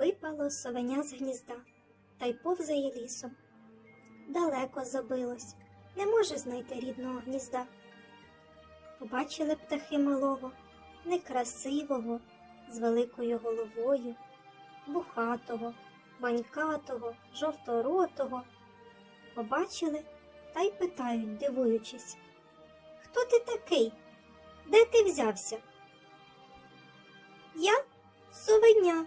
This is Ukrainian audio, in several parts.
Випало совеня з гнізда та й повзає лісом. Далеко забилось, не може знайти рідного гнізда. Побачили птахи малого, некрасивого, з великою головою, бухатого, банькатого, жовторотого. Побачили та й питають, дивуючись. Хто ти такий? Де ти взявся? Я совеня,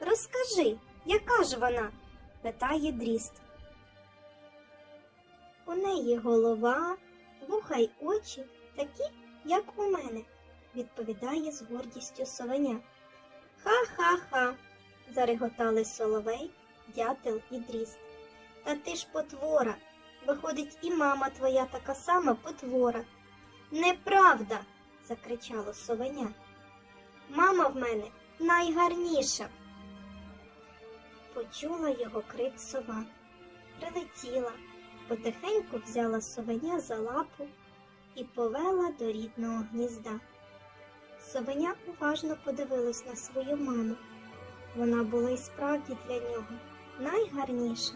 Розкажи, яка ж вона? питає дріст. У неї голова, вуха й очі такі, як у мене, відповідає з гордістю совеня. Ха-ха-ха, зареготали соловей, дятел і дріст. Та ти ж потвора. Виходить, і мама твоя така сама потвора. Неправда, закричало совеня. Мама в мене найгарніша. Почула його крик сова, прилетіла, потихеньку взяла совеня за лапу і повела до рідного гнізда. Совеня уважно подивилась на свою маму. Вона була й справді для нього найгарніша.